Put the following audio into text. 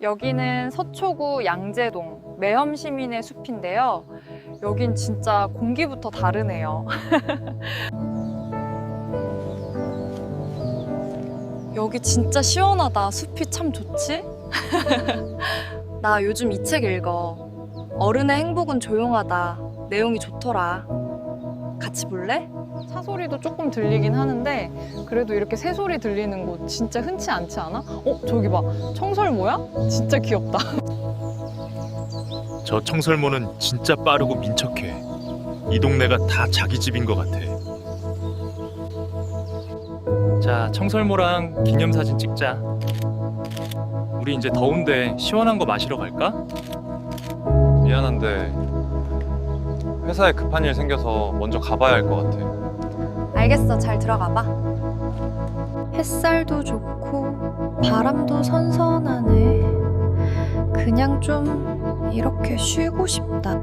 여기는 서초구 양재동 매험 시민의 숲인데요. 여긴 진짜 공기부터 다르네요. 여기 진짜 시원하다. 숲이 참 좋지? 나 요즘 이 책 읽어. 어른의 행복은 조용하다. 내용이 좋더라. 같이 볼래? 차 소리도 조금 들리긴 하는데 그래도 이렇게 새 소리 들리는 곳 진짜 흔치 않지 않아? 어 저기 봐 청설모야? 진짜 귀엽다. 저 청설모는 진짜 빠르고 민첩해. 이 동네가 다 자기 집인 것 같아. 자, 청설모랑 기념사진 찍자. 우리 이제 더운데 시원한 거 마시러 갈까? 미안한데 회사에 급한 일 생겨서 먼저 가봐야 할 것 같아. 알겠어 잘 들어가 봐. 햇살도 좋고 바람도 선선하네. 그냥 좀 이렇게 쉬고 싶다.